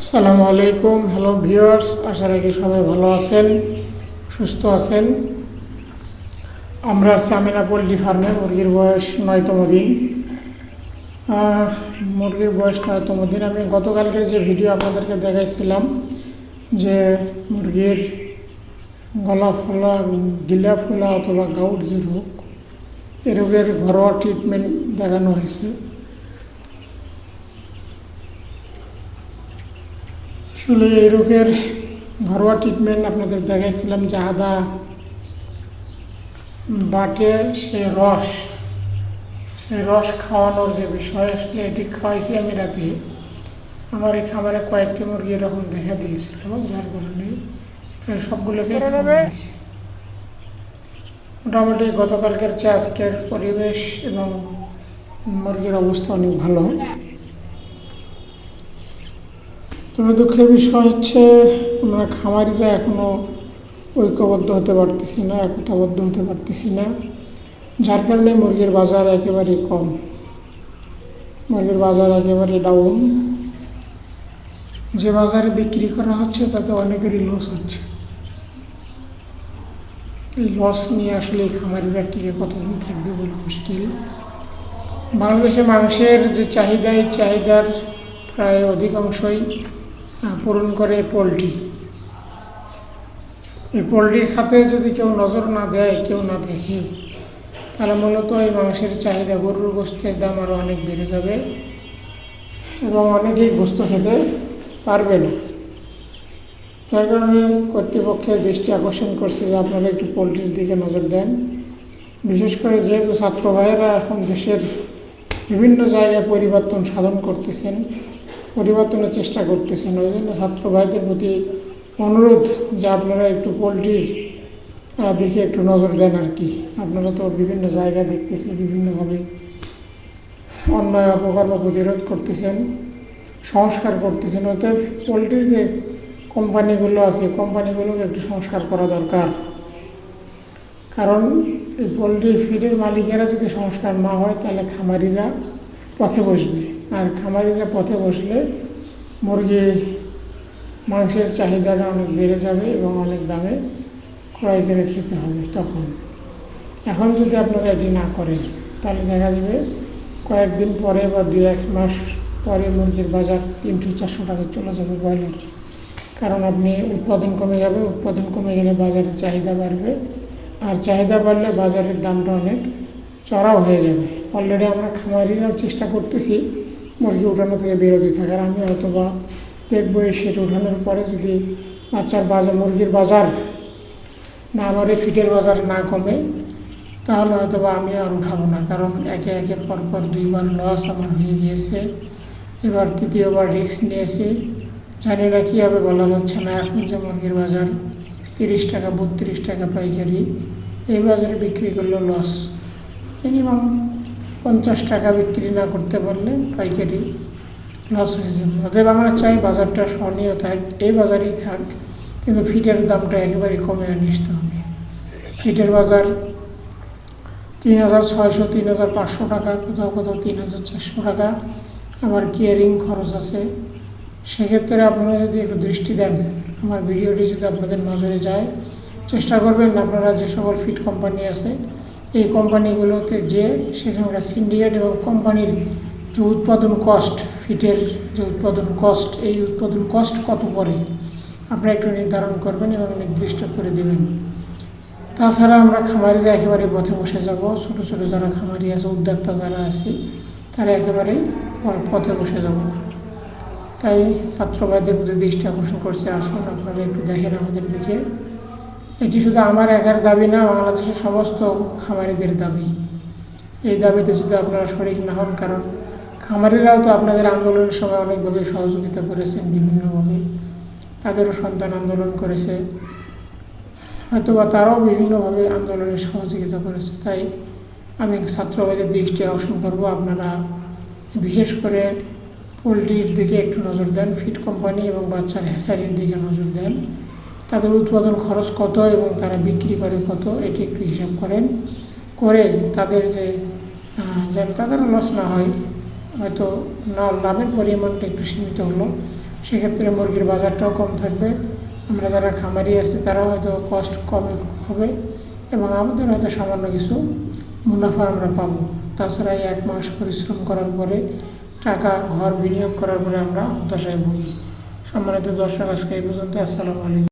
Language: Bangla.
আসসালামু আলাইকুম হ্যালো ভিউয়ার্স আশা রাখি সবাই ভালো আছেন, সুস্থ আছেন। আমরা আমিনা পোলট্রি ফার্মে, মুরগির বয়স নয়তম দিন। মুরগির বয়স নয়তম দিন। আমি গতকালকের যে ভিডিও আপনাদেরকে দেখাইছিলাম, যে মুরগির গলা ফোলা, গিলা ফোলা অথবা গাউট যে রোগ, এ রোগের ঘরোয়া ট্রিটমেন্ট দেখানো হয়েছে। আসলে এই রোগের ঘরোয়া ট্রিটমেন্ট আপনাদের দেখাইছিলাম যে আদা বাটে সে রস সেই রস খাওয়ানোর যে বিষয় আসলে এটি খাওয়াইছি আমি রাতে। আমার এই খাবারে কয়েকটি মুরগি এরকম দেখা দিয়েছিল যার কারণে প্রায় সবগুলোকে মোটামুটি গতকালকের চেয়ে আজকের পরিবেশ এবং মুরগির অবস্থা অনেক ভালো। তবে দুঃখের বিষয় হচ্ছে, আমরা খামারিরা এখনও ঐক্যবদ্ধ হতে পারতেছি না, একতাবদ্ধ হতে পারতেছি না। যার কারণে মুরগির বাজার একেবারে কম। মুরগির বাজার একেবারে ডাউন যে বাজারে বিক্রি করা হচ্ছে, তাতে অনেকেরই লস হচ্ছে। এই লস নিয়ে আসলে এই খামারিরা টিকে কতদিন থাকবে বলে মুশকিল। বাংলাদেশে মাংসের যে চাহিদা, এই চাহিদার প্রায় অধিকাংশই পূরণ করে পোলট্রি। এই পোলট্রির খাতে যদি কেউ নজর না দেয়, কেউ না দেখে, তাহলে মূলত এই মাংসের চাহিদা গরুর গোস্তের দাম আরও অনেক বেড়ে যাবে এবং অনেকেই গোস্ত খেতে পারবে না। তার কারণে কর্তৃপক্ষের দৃষ্টি আকর্ষণ করছে যে আপনারা একটু পোলট্রির দিকে নজর দেন। বিশেষ করে যেহেতু ছাত্র ভাইয়েরা এখন দেশের বিভিন্ন জায়গায় পরিবর্তন সাধন করতেছেন পরিবর্তনের চেষ্টা করতেছেন। ওই জন্য ছাত্র ভাইদের প্রতি অনুরোধ যে আপনারা একটু পোলট্রির দিকে একটু নজর দেন আর কি। আপনারা তো বিভিন্ন জায়গায় দেখতেছেন বিভিন্নভাবে অন্যায়, অপকর্ম প্রতিরোধ করতেছেন, সংস্কার করতেছেন। অতএব পোলট্রির যে কোম্পানিগুলো আছে কোম্পানিগুলোকে একটু সংস্কার করা দরকার। কারণ এই পোলট্রি ফিডের মালিকেরা যদি সংস্কার না হয়, তাহলে খামারিরা পথে বসবে। আর খামারিরা পথে বসলে মুরগি মাংসের চাহিদাটা অনেক বেড়ে যাবে এবং অনেক দামে ক্রয় করে খেতে হবে তখন। এখন যদি আপনারা এটি না করেন, তাহলে দেখা যাবে কয়েকদিন পরে বা দু এক মাস পরে মুরগির বাজার তিনশো চারশো টাকা চলে যাবে ব্রয়লার। কারণ আপনি উৎপাদন কমে যাবে, উৎপাদন কমে গেলে বাজারের চাহিদা বাড়বে। আর চাহিদা বাড়লে বাজারের দামটা অনেক চড়াও হয়ে যাবে। অলরেডি আমরা খামারিরাও চেষ্টা করতেছি মুরগি উঠানো থেকে বিরতি থাকার, আমি হয়তো বা দেখব এই সেট উঠানোর পরে যদি বাচ্চার বাজার, মুরগির বাজার না বাড়ে ফিটের বাজার না কমে, তাহলে হয়তো বা আমি আর উঠাবো না। কারণ একে একে পরপর দুইবার লস আমার হয়ে গিয়েছে। এবার তৃতীয়বার রিস্ক নিয়েছি। জানি না কী হবে বলা যাচ্ছে না। এখন যে মুরগির বাজার তিরিশ টাকা, বত্রিশ টাকা পাইকারি, এই বাজারে বিক্রি করলে লস মিনিমাম পঞ্চাশ টাকা বিক্রি না করতে পারলে পাইকারি লস হয়ে যাবে। অতএব আমরা চাই বাজারটা স্মরণীয় থাক, এই বাজারেই থাক, কিন্তু ফিটের দামটা একেবারে কমে আসতে হবে। ফিটের বাজার তিন হাজার ছয়শো, তিন হাজার পাঁচশো টাকা, কোথাও কোথাও তিন হাজার চারশো টাকা। আবার কেয়ারিং খরচ আছে। সেক্ষেত্রে আপনারা যদি একটু দৃষ্টি দেন, আমার ভিডিওটি যদি আপনাদের নজরে যায়, চেষ্টা করবেন আপনারা যে সকল ফিট কোম্পানি আছে এই কোম্পানিগুলোতে যে সেখানকার সিন্ডিকেট এবং কোম্পানির যে উৎপাদন কস্ট ফিটের যে উৎপাদন কস্ট এই উৎপাদন কস্ট কত পড়ে, আপনারা একটু নির্ধারণ করবেন এবং নির্দিষ্ট করে দেবেন। তাছাড়া আমরা খামারিরা একেবারে পথে বসে যাব। ছোট ছোট যারা খামারি আছে, উদ্যোক্তা যারা আছে, তারা একেবারেই পথে বসে যাব। তাই ছাত্র ভাইদের প্রতি দৃষ্টি আকর্ষণ করছে। আসুন, আপনারা একটু দেখেন আমাদের দিকে। এটি শুধু আমার একার দাবি না, বাংলাদেশের সমস্ত খামারিদের দাবি। এই দাবিতে যদি আপনারা শরিক না হন, কারণ খামারিরাও তো আপনাদের আন্দোলনের সময় অনেকভাবে সহযোগিতা করেছেন বিভিন্নভাবে। তাদেরও সন্তান আন্দোলন করেছে। হয়তোবা তারাও বিভিন্নভাবে আন্দোলনে সহযোগিতা করেছে। তাই আমি ছাত্রভাইদের দৃষ্টি আকর্ষণ করব। আপনারা বিশেষ করে পোলট্রির দিকে একটু নজর দেন, ফিড কোম্পানি এবং বাচ্চার হ্যাসারির দিকে নজর দেন। তাদের উৎপাদন খরচ কত এবং তারা বিক্রি করে কত, এটি একটু হিসাব করেন। করে তাদের যে যেন তাদের লস না হয়, হয়তো না, লাভের পরিমাণটা একটু সীমিত হলো, সেক্ষেত্রে মুরগির বাজারটাও কম থাকবে। আমরা যারা খামারি আছি তারাও হয়তো কষ্ট কমে হবে এবং আমাদের হয়তো সামান্য কিছু মুনাফা আমরা পাবো। তাছাড়া এক মাস পরিশ্রম করার পরে, টাকা ঘর বিনিয়োগ করার পরে আমরা হতাশায় ভুগি। সম্মানিত দর্শক, আজকে এই পর্যন্ত। আসসালামু আলাইকুম।